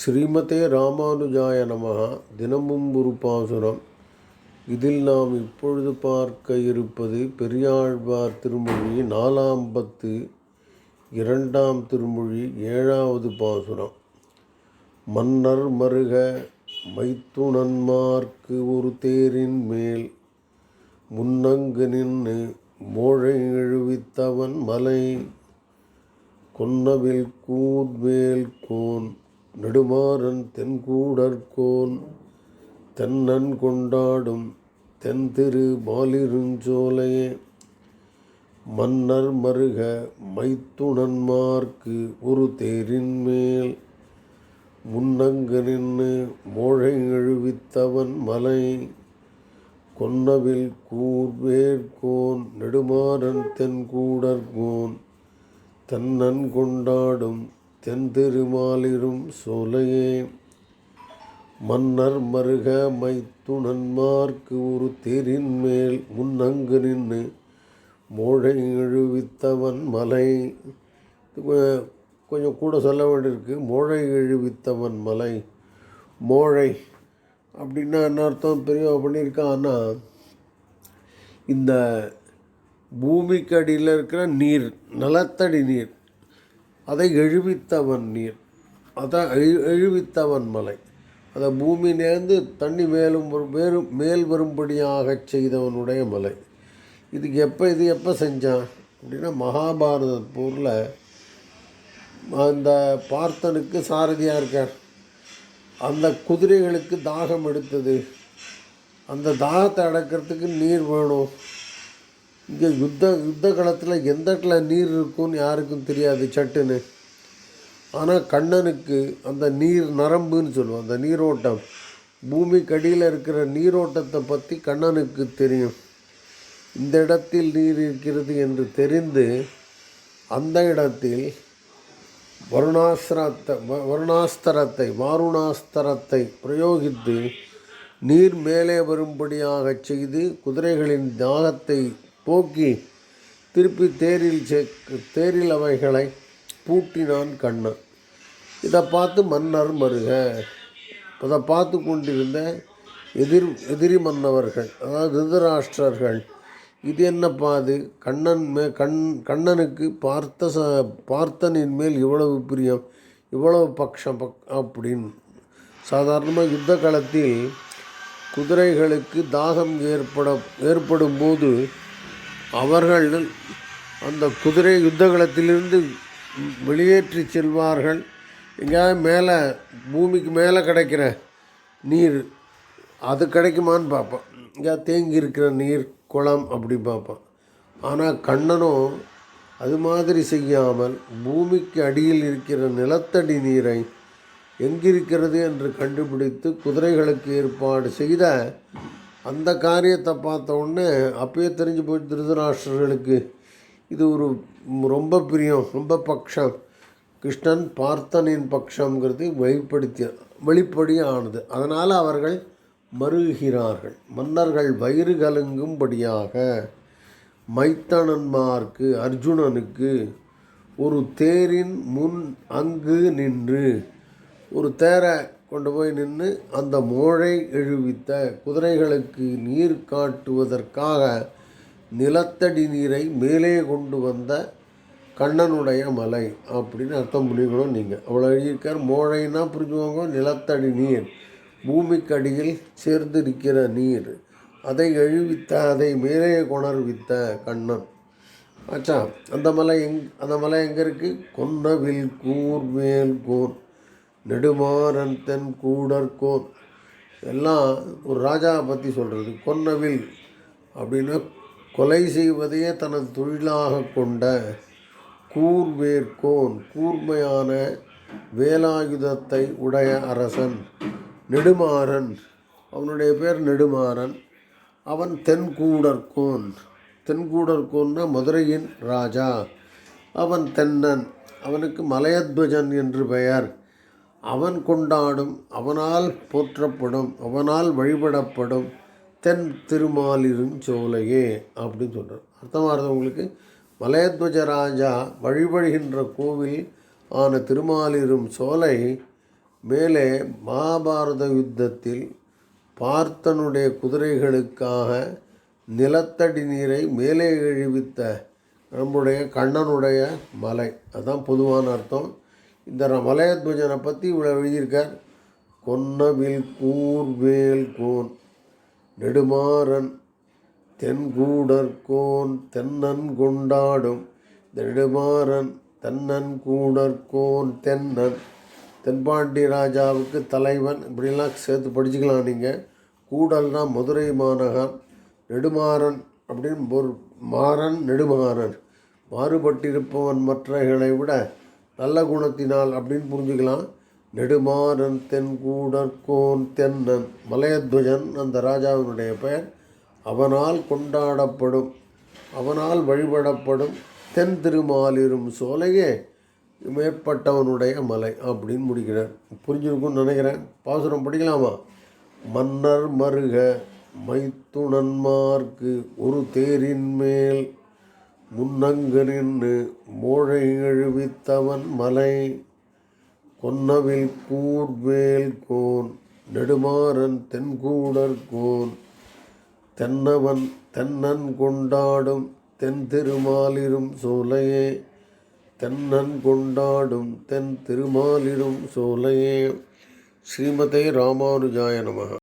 ஸ்ரீமதே ராமானுஜாய நமகா தினமும் ஒரு பாசுரம். இதில் நாம் இப்பொழுது பார்க்க இருப்பது பெரியாழ்வார் திருமொழி நாலாம் பத்து இரண்டாம் திருமொழி ஏழாவது பாசுரம். மன்னர் மருக மைத்துணன்மார்க்கு ஒரு தேரின் மேல் முன்னங்கு நின்று மோழை எழுவித்தவன் மலை கொன்னவில் கூர்வேல் கோன் நெடுமாறன் தென்கூடற்கோன் தென்னன் கொண்டாடும் தென் திரு மாலிருஞ்சோலையே மன்னர் மருக மைத்துணன்மார்க்கு ஒரு தேரின் மேல். முன்னங்கு நின்று மோழை எழுவித்தவன் மலை. கொன்னவில் கூர்வேற்கோன் நெடுமாறன் தென்கூடற்கோன் தென்னன் கொண்டாடும் தென்திருமாலிரும் சோலையே. மன்னர் மருக மைத்துணன்மார்க்கு ஒரு தேரின் மேல் முன்னங்கு நின்று மோழை எழுவித்தவன் மலை. கொஞ்சம் கூட சொல்ல வேண்டியிருக்கு. மோழை எழுவித்தவன் மலை. மோழை அப்படின்னா என்ன அர்த்தம்? பெரியவா பண்ணியிருக்கான்னா இந்த பூமிக்கு அடியில் இருக்கிற நீர் நிலத்தடி நீர் அதை எழுவித்தவன் நீர். அதை எழு எழுவித்தவன் மலை. அதை பூமியிலேருந்து தண்ணி மேலும் வரும் மேலும் மேல் வரும்படியாக செய்தவனுடைய மலை. இதுக்கு எப்போ இது எப்போ செஞ்சான் அப்படின்னா மகாபாரத போரில் அந்த பார்த்தனுக்கு சாரதியாக இருக்கார். அந்த குதிரைகளுக்கு தாகம் எடுத்தது. அந்த தாகத்தை அடக்கிறதுக்கு நீர் வேணும். இங்கே யுத்த யுத்த காலத்தில் எந்த இடத்துல நீர் இருக்கும்னு யாருக்கும் தெரியாது சட்டுன்னு. ஆனால் கண்ணனுக்கு அந்த நீர் நரம்புன்னு சொல்லுவோம் அந்த நீரோட்டம். பூமிக்கு அடியில் இருக்கிற நீரோட்டத்தை பற்றி கண்ணனுக்கு தெரியும். இந்த இடத்தில் நீர் இருக்கிறது என்று தெரிந்து அந்த இடத்தில் வருணாஸ்திரத்தை வ- வருணாஸ்திரத்தை வாருணாஸ்திரத்தை பிரயோகித்து நீர் மேலே வரும்படியாகச் செய்து குதிரைகளின் தாகத்தை போக்கி திருப்பி தேரில் சே தேரில் அவைகளை பூட்டினான் கண்ணன். இதை பார்த்து மன்னர் மருக அதை பார்த்து கொண்டிருந்த எதிர் எதிரி மன்னவர்கள் அதாவது திருதராஷ்டிரர்கள் இது என்னப்பா அது? கண்ணன் மே கண் கண்ணனுக்கு பார்த்த ச பார்த்தனின் மேல் இவ்வளவு பிரியம் இவ்வளவு பக்ஷம் பக் அப்படின்னு சாதாரணமாக யுத்த காலத்தில் குதிரைகளுக்கு தாகம் ஏற்பட ஏற்படும் போது அவர்கள் அந்த குதிரை யுத்த களத்திலிருந்து வெளியேற்றி செல்வார்கள். எங்கேயாவது மேலே பூமிக்கு மேலே கிடைக்கிற நீர் அது கிடைக்குமான்னு பார்ப்பான். எங்கேயாவது தேங்கி இருக்கிற நீர் குளம் அப்படி பார்ப்பான். ஆனால் கண்ணனும் அது மாதிரி செய்யாமல் பூமிக்கு அடியில் இருக்கிற நிலத்தடி நீரை எங்கிருக்கிறது என்று கண்டுபிடித்து குதிரைகளுக்கு ஏற்பாடு செய்த அந்த காரியத்தை பார்த்த உடனே அப்பயே தெரிஞ்சு போய் திருதராஷ்டிரர்களுக்கு இது ஒரு ரொம்ப பிரியம் ரொம்ப பக்ஷம். கிருஷ்ணன் பார்த்தனின் பக்ஷங்கிறது வெளிப்படுத்திய வெளிப்படையானது அதனால் அவர்கள் மறுகிறார்கள் மன்னர்கள் வயிறு கலங்கும்படியாக மைத்தனன்மார்க்கு அர்ஜுனனுக்கு ஒரு தேரின் முன் அங்கு நின்று ஒரு தேரை கொண்டு போய் நின்று அந்த மோழை எழுவித்த குதிரைகளுக்கு நீர் காட்டுவதற்காக நிலத்தடி நீரை மேலே கொண்டு வந்த கண்ணனுடைய மலை அப்படின்னு அர்த்தம் பண்ணிக்கணும் நீங்கள் அவ்வளோ எழுதியிருக்கார். மோழைன்னா புரிஞ்சுக்கோங்க நிலத்தடி நீர் பூமிக்கு அடியில் சேர்ந்திருக்கிற நீர். அதை எழுவித்த அதை மேலே கொணர்வித்த கண்ணன். ஆச்சா அந்த மலை எங் அந்த மலை எங்கே இருக்குது கொன்னவில் கூர்வேல் கூர். நெடுமாறன் தென் கூடற்கோன் எல்லாம் ஒரு ராஜாவை பற்றி சொல்கிறது கொன்னவில் அப்படின்னா கொலை செய்வதையே தனது தொழிலாக கொண்ட கூர்வேற்கோன் கூர்மையான வேலாயுதத்தை உடைய அரசன் நெடுமாறன். அவனுடைய பேர் நெடுமாறன். அவன் தென்கூடற்கோன் தென்கூடற்கோன்னா மதுரையின் ராஜா. அவன் தென்னன். அவனுக்கு மலையத்வஜன் என்று பெயர். அவன் கொண்டாடும் அவனால் போற்றப்படும் அவனால் வழிபடப்படும் தென் திருமாலிருஞ்சோலையே அப்படின்னு சொல்கிறார் அர்த்தமாகிறது உங்களுக்கு? மலையத்வஜ ராஜா வழிபடுகின்ற கோவில் ஆன திருமாலிரும் சோலை மேலே மகாபாரத யுத்தத்தில் பார்த்தனுடைய குதிரைகளுக்காக நிலத்தடி நீரை மேலே இழுவித்த நம்முடைய கண்ணனுடைய மலை. அதுதான் பொதுவான அர்த்தம். இந்த மலையத்வஜனை பற்றி இவ்வளோ எழுதியிருக்கார். கொன்னவில் கூர்வேல் கோன் நெடுமாறன் தென்கூடற்கோன் தென்னன் கொண்டாடும் இந்த நெடுமாறன் தென்னன் கூடற்கோன் தென்னன் தென்பாண்டி ராஜாவுக்கு தலைவன் இப்படிலாம் சேர்த்து படிச்சுக்கலாம் நீங்கள் கூடல்னா மதுரை மாநகர் நெடுமாறன் அப்படின்னு ஒரு மாறன் நெடுமாறன் மாறுபட்டிருப்பவன் மற்றவைகளை விட நல்ல குணத்தினால் அப்படின்னு புரிஞ்சுக்கலாம். நெடுமாறன் தென்கூடற்கோன் தென்னன் மலையத்வஜன் அந்த ராஜாவினுடைய பெயர். அவனால் கொண்டாடப்படும் அவனால் வழிபடப்படும் தென் திருமாலிரும் சோலையே மேற்பட்டவனுடைய மலை அப்படின்னு முடிக்கிறார். புரிஞ்சிருக்கும்னு நினைக்கிறேன். பாசுரம் படிக்கலாமா? மன்னர் மருக மைத்துணன்மார்க்கு ஒரு தேரின் மேல் முன்னங்கு நின்று மோழை எழுவித்தவன் மலை கொன்னவில் கூர்வேல் கோன் நெடுமாறன் தென்கூடர் கோன். தென்னவன் தென்னன் கொண்டாடும் தென் திருமாலிரும் சோலையே தென்னன் கொண்டாடும் தென் திருமாலிரும் சோலையே. ஸ்ரீமதே ராமானுஜாய நமக.